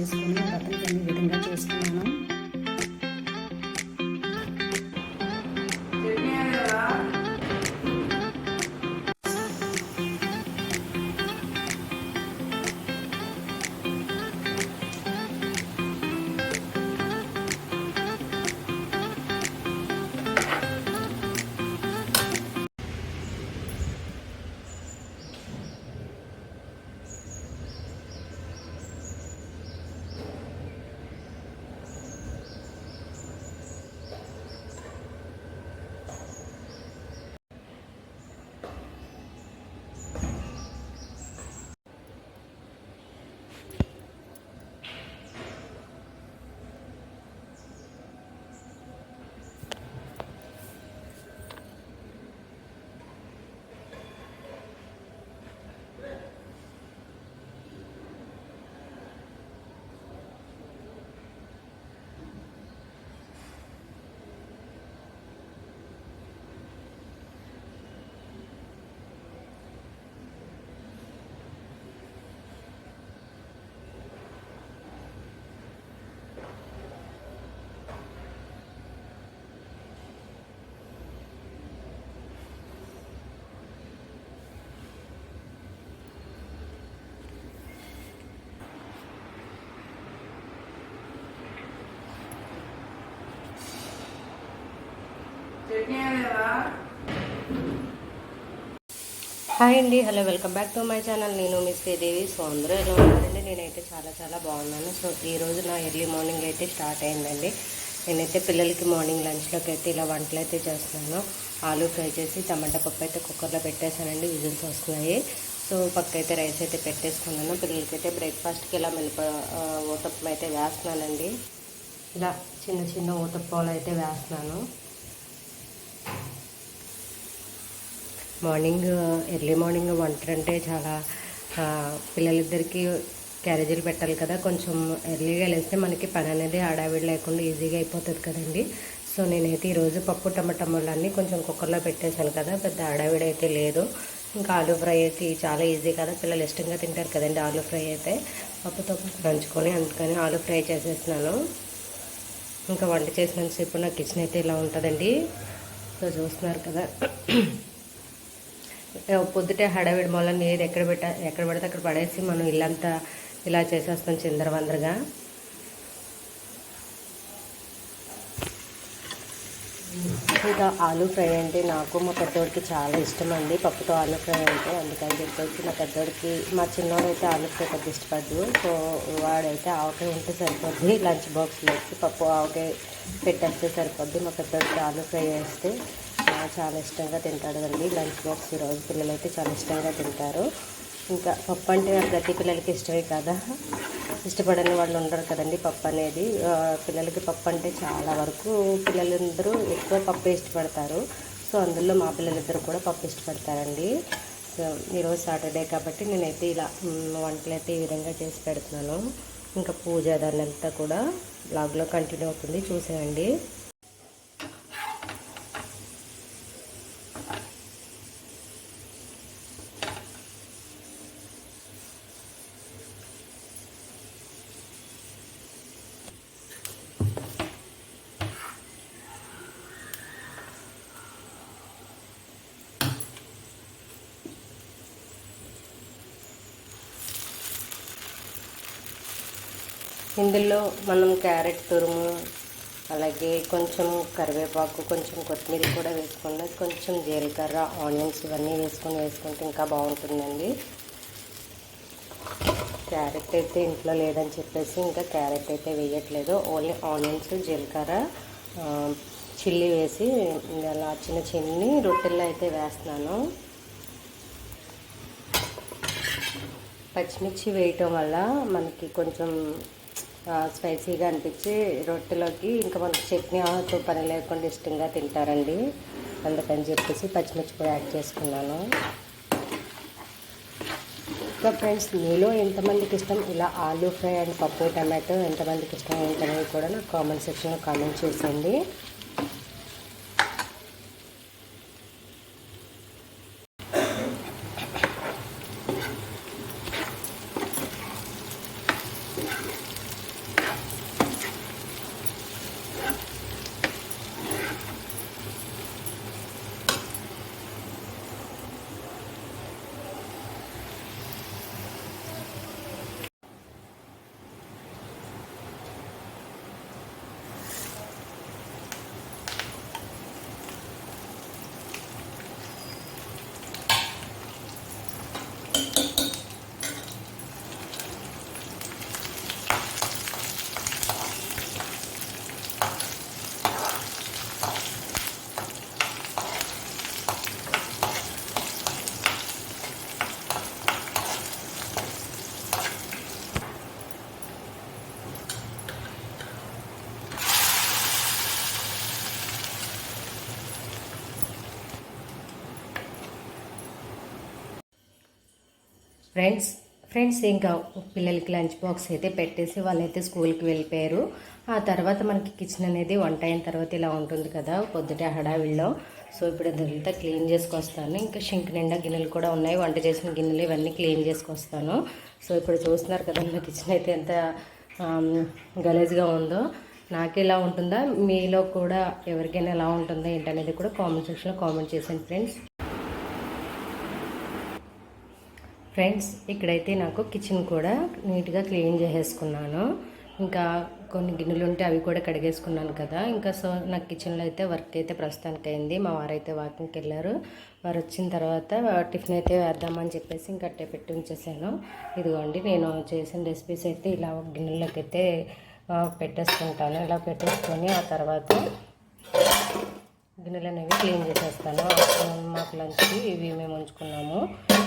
చేసుకుని వ్రతం ఈ విధంగా చేసుకున్నాను. హాయ్ అండి hello welcome back to my channel. నేను మీ శ్రీదేవి. సో అందరూ ఎలా ఉన్నారండి? నేనైతే చాలా చాలా బాగున్నాను. సో ఈరోజు నా ఎర్లీ మార్నింగ్ అయితే స్టార్ట్ అయిందండి. నేనైతే పిల్లలకి మార్నింగ్ లంచ్లోకి అయితే ఇలా వంటలు అయితే చేస్తున్నాను. ఆలూ ఫ్రై చేసి టమాటా పప్పు అయితే కుక్కర్లో పెట్టేశానండి. విజిల్స్ వస్తున్నాయి. సో పక్క అయితే రైస్ అయితే పెట్టేసుకున్నాను. పిల్లలకి అయితే బ్రేక్ఫాస్ట్కి ఇలా మినప ఊతప్పం అయితే వేస్తున్నానండి. ఇలా చిన్న చిన్న ఊతప్పాలు అయితే వేస్తున్నాను. మార్నింగ్ ఎర్లీ మార్నింగ్ వంట అంటే చాలా పిల్లలిద్దరికీ క్యారేజీలు పెట్టాలి కదా. కొంచెం ఎర్లీగా లేస్తే మనకి పని అనేది హడావిడి లేకుండా ఈజీగా అయిపోతుంది కదండి. సో నేనైతే ఈరోజు పప్పు టమాటమ్మలన్నీ కొంచెం కుక్కర్లో పెట్టేశాను కదా. పెద్ద హడావిడి అయితే లేదు. ఇంకా ఆలూ ఫ్రై అయితే చాలా ఈజీ కదా. పిల్లలు ఇష్టంగా తింటారు కదండి ఆలూ ఫ్రై అయితే. పప్పుతో నంచుకొని అందుకని ఆలూ ఫ్రై చేసేసినాను ఇంకా వంట చేసినంతసేపు నా కిచెన్ అయితే ఇలా ఉంటుందండి. సో చూస్తున్నారు కదా. పొద్దుటే హడావిడి మూలన ఏది ఎక్కడ పెట్ట ఎక్కడ పెడితే అక్కడ పడేసి మనం ఇల్లంతా ఇలా చేసేస్తాం చిందరవందరగా. ఇంకా ఆలూ ఫ్రై అంటే నాకు మా పెద్దోడికి చాలా ఇష్టం అండి పప్పుతో ఆలూ ఫ్రై అంటే అందుకని చెప్పేసి మా పెద్దోడికి మా చిన్నోడైతే ఆలూ ఫ్రై పెద్ద ఇష్టపడ్డు సో వాడైతే ఆవకాయ ఉంటే సరిపోద్ది. లంచ్ బాక్స్లోకి పప్పు ఆవకాయ పెట్టేస్తే సరిపోద్ది. మా పెద్దోడికి ఆలూ ఫ్రై వేస్తే చాలా ఇష్టంగా తింటాడు అండి లంచ్ బాక్స్ ఈరోజు పిల్లలు అయితే చాలా ఇష్టంగా తింటారు. ఇంకా పప్పు అంటే ప్రతి పిల్లలకి ఇష్టమే కదా. ఇష్టపడని వాళ్ళు ఉండరు కదండి పప్పు అనేది. పిల్లలకి పప్పు అంటే చాలా వరకు పిల్లలందరూ ఎక్కువ పప్పు ఇష్టపడతారు. సో అందులో మా పిల్లలిద్దరు కూడా పప్పు ఇష్టపడతారండి. సో ఈరోజు సాటర్డే కాబట్టి నేనైతే ఇలా వంటలు అయితే ఈ విధంగా చేసి పెడుతున్నాను. ఇంకా పూజ దాని అంతా కూడా బ్లాగ్లో కంటిన్యూ అవుతుంది. చూసేయండి. ఇందులో మనం క్యారెట్ తురుము అలాగే కొంచెం కరివేపాకు కొంచెం కొత్తిమీర కూడా వేసుకున్న కొంచెం జీలకర్ర ఆనియన్స్ ఇవన్నీ వేసుకొని వేసుకుంటే ఇంకా బాగుంటుందండి. క్యారెట్ అయితే ఇంట్లో లేదని చెప్పేసి ఇంకా క్యారెట్ అయితే వేయట్లేదు. ఓన్లీ ఆనియన్స్ జీలకర్ర చిల్లీ వేసి అలా చిన్న చిన్ని రొట్టెల్లో అయితే వేస్తున్నాను. పచ్చిమిర్చి వేయటం వల్ల మనకి కొంచెం స్పైసీగా అనిపించి రొట్టెలోకి ఇంకా మనకి చట్నీ ఆతో పని లేకుండా ఇష్టంగా తింటారండి. అందుకని చెప్పేసి పచ్చిమిర్చి కూడా యాడ్ చేసుకున్నాను. ఇంకా ఫ్రెండ్స్ మీలో ఎంతమందికి ఇష్టం? ఇలా ఆలూ ఫ్రై అండ్ పప్పు టమాటో ఎంతమందికి ఇష్టం ఏంటనేది కూడా నాకు కామెంట్ సెక్షన్లో కామెంట్ చేసేయండి. ఫ్రెండ్స్ ఫ్రెండ్స్ ఇంకా పిల్లలకి లంచ్ బాక్స్ అయితే పెట్టేసి వాళ్ళైతే స్కూల్కి వెళ్ళిపోయారు. ఆ తర్వాత మనకి కిచెన్ అనేది వంట అయిన తర్వాత ఇలా ఉంటుంది కదా పొద్దుటే హడావిడిలో. సో ఇప్పుడు ఇదంతా క్లీన్ చేసుకొస్తాను. ఇంకా షింక్ నిండా గిన్నెలు కూడా ఉన్నాయి. వంట చేసిన గిన్నెలు ఇవన్నీ క్లీన్ చేసుకొస్తాను. సో ఇప్పుడు చూస్తున్నారు కదా నా కిచెన్ అయితే ఎంత గలేజ్గా ఉందో. నాకు ఎలా ఉంటుందా? మీలో కూడా ఎవరికైనా ఎలా ఉంటుందో ఏంటనేది కూడా కామెంట్ సెక్షన్లో కామెంట్ చేశాను ఫ్రెండ్స్. ఫ్రెండ్స్ ఇక్కడైతే నాకు కిచెన్ కూడా నీట్గా క్లీన్ చేసేసుకున్నాను. ఇంకా కొన్ని గిన్నెలు ఉంటే అవి కూడా కడిగేసుకున్నాను కదా. ఇంకా సో నాకు కిచెన్లో అయితే వర్క్ అయితే ప్రస్తుతానికి అయింది మా వారైతే వాకింగ్కి వెళ్ళారు. వారు వచ్చిన తర్వాత టిఫిన్ అయితే వేద్దామని చెప్పేసి ఇంకా అట్టే పెట్టి ఉంచేసాను. ఇదిగోండి నేను చేసిన రెసిపీస్ అయితే ఇలా గిన్నెలోకి అయితే పెట్టేసుకుంటాను. ఇలా పెట్టేసుకొని ఆ తర్వాత గిన్నెలు అనేవి క్లీన్ చేసేస్తాను. ఆఫ్టర్నూన్ మాకు లంచ్కి ఇవి మేము ఉంచుకున్నాము.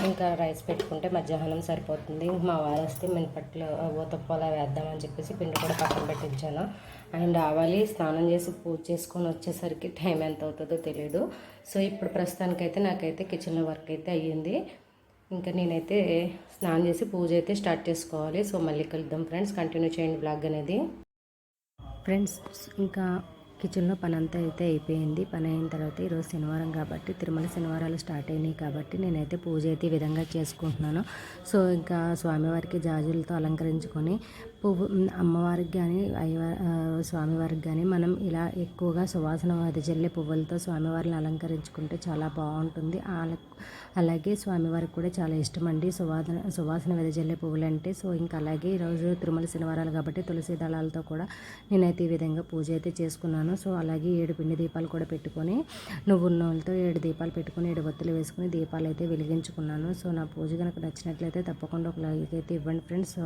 ఇంకా రైస్ పెట్టుకుంటే మధ్యాహ్నం సరిపోతుంది. ఇంక మా వారు వస్తే మినపట్లు ఊతప్పోలా వేద్దామని చెప్పేసి పిండి కూడా పక్కన పెట్టించాను. ఆయన రావాలి స్నానం చేసి పూజ చేసుకొని వచ్చేసరికి టైం ఎంత అవుతుందో తెలియదు సో ఇప్పుడు ప్రస్తుతానికైతే నాకైతే కిచెన్లో వర్క్ అయితే అయ్యింది. ఇంకా నేనైతే స్నానం చేసి పూజ అయితే స్టార్ట్ చేసుకోవాలి. సో మళ్ళీ కలుద్దాం ఫ్రెండ్స్. కంటిన్యూ చేయండి బ్లాగ్ అనేది. ఫ్రెండ్స్ ఇంకా కిచెన్లో పని అంతా అయితే అయిపోయింది. పని అయిన తర్వాత ఈరోజు శనివారం కాబట్టి తిరుమల శనివారాలు స్టార్ట్ అయినాయి కాబట్టి నేనైతే పూజ అయితే ఈ విధంగా చేసుకుంటున్నాను. సో ఇంకా స్వామివారికి జాజులతో అలంకరించుకొని పువ్వు అమ్మవారికి కానీ అయ్యవారి స్వామివారికి కానీ మనం ఇలా ఎక్కువగా సువాసన వెదజల్లే పువ్వులతో స్వామివారిని అలంకరించుకుంటే చాలా బాగుంటుంది. అలాగే స్వామివారికి కూడా చాలా ఇష్టం అండి సువాసన సువాసన వెదజల్లే పువ్వులు అంటే సో ఇంకా అలాగే ఈరోజు తిరుమల శనివారాలు కాబట్టి తులసి దళాలతో కూడా నేనైతే ఈ విధంగా పూజ అయితే చేసుకున్నాను. సో అలాగే ఏడు పిండి దీపాలు కూడా పెట్టుకొని నువ్వుల నూనెలతో ఏడు దీపాలు పెట్టుకొని ఏడు ఒత్తులు వేసుకుని దీపాలు అయితే వెలిగించుకున్నాను. సో నా పూజ కనుక నచ్చినట్లయితే తప్పకుండా ఒక లైక్ అయితే ఇవ్వండి ఫ్రెండ్స్. సో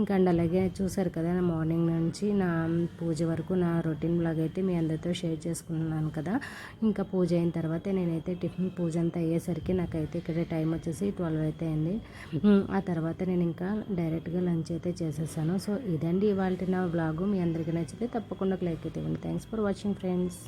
ఇంకా అండ్ అలాగే చూసారు కదా నా మార్నింగ్ నుంచి నా పూజ వరకు నా రొటీన్ బ్లాగ్ అయితే మీ అందరితో షేర్ చేసుకున్నాను కదా. ఇంకా పూజ అయిన తర్వాత నేనైతే టిఫిన్ పూజ అంతా అయ్యేసరికి నాకైతే ఇక్కడ టైం వచ్చేసి ట్వెల్వ్ అయితే అయింది. ఆ తర్వాత నేను ఇంకా డైరెక్ట్గా లంచ్ అయితే చేసేసాను. సో ఇదండి ఇవాళ నా బ్లాగు. మీ అందరికీ నచ్చితే తప్పకుండా లైక్ అయితే ఇవ్వండి. Thanks for watching friends